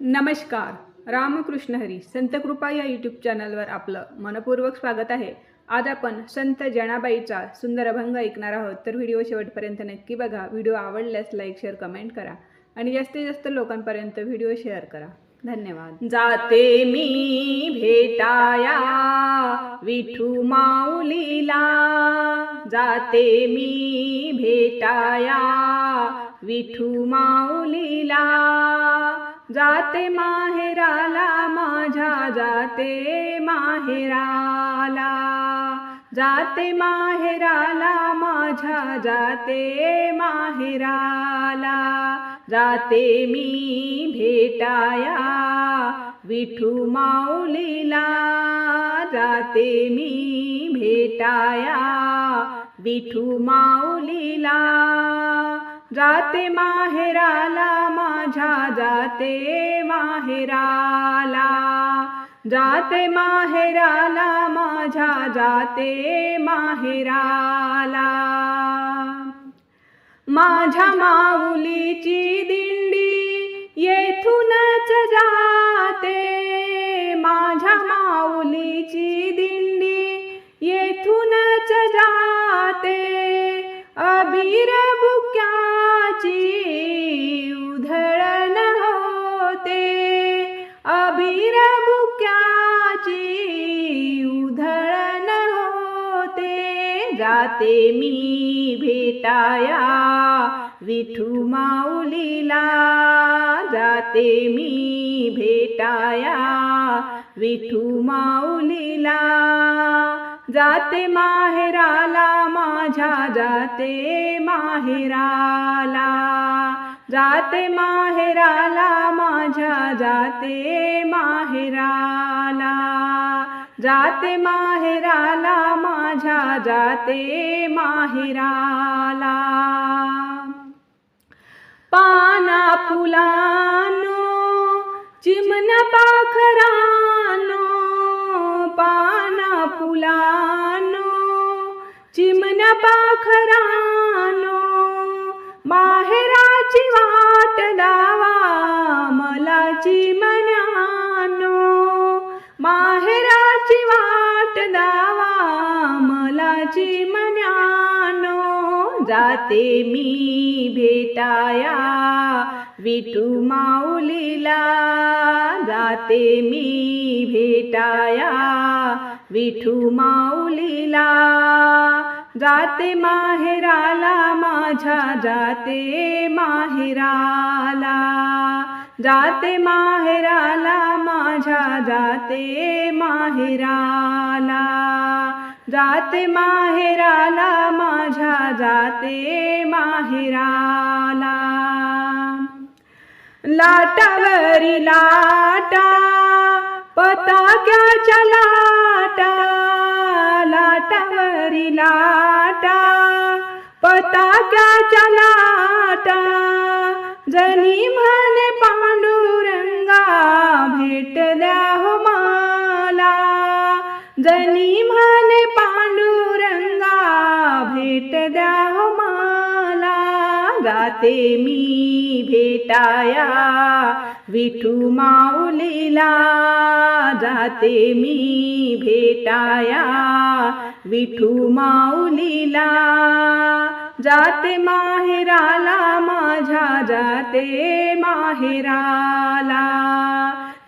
नमस्कार. रामकृष्ण हरी संत कृपा या यूट्यूब चॅनलवर आपलं मनपूर्वक स्वागत आहे. आज आपण संत जनाबाईचा सुंदर अभंग ऐकणार आहोत. तर व्हिडिओ शेवटपर्यंत नक्की बघा. व्हिडिओ आवडल्यास लाईक शेअर कमेंट करा. आणि जास्तीत जास्त लोकांपर्यंत व्हिडिओ शेअर करा. धन्यवाद. जाते मी भेटाया विठू माऊलीला. जाते मी भेटाया विठू माऊलीला. जाते माहेराला माझ्या जाते माहेराला. जाते माहेराला माझ्या जाते माहेराला. जाते मी भेटाया विठू माऊलीला. जाते मी भेटाया विठू माऊलीला. जाते माहेराला माझ्या जाते माहेराला. जाते माहेराला माझ्या जाते माहेराला. माझ्या माऊलीची दिंडी येथूनच जाते. माझ्या माऊलीची दिंडी येथूनच जाते. अबीर बुक्याची उधळण होते. अबीर बुक्याची उधळण होते. जाते मी भेटाया विठू माऊलीला. जाते मी भेटाया विठू माऊलीला. जाते माहेराला माझ्या जाते माहेराला जाते माहेराला माझ्या जाते माहेराला जाते माहेराला माझ्या जाते माहेराला. पाना फुलानो चिमन पाखरानो पाना फुलानो चिमन पाखरा जाते मी भेटाया. विठू माऊलीला जाते मी भेटाया. विठू माऊलीला जाते माहेराला माझ्या जाते माहेराला. जाते माहेराला माझ्या जाते माहेराला. जाते माहेराला माझ्या जाते माहेराला. लाटावरी लाटा पताक्याच्या लाटा. लाटावरी लाटा पताक्याच्या लाटा. जनी म्हणे पांडुरंगा भेट जाते मी भेटाया. विठू माऊलीला जाते मी भेटाया. विठू माऊलीला जाते माहेराला माझ्या जाते माहेराला.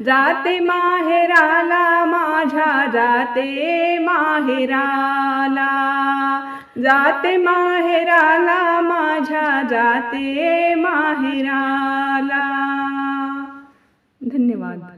जाते माहेराला माझ्या जाते माहेराला. जाते माहेराला माझ्या जाते माहेराला. धन्यवाद.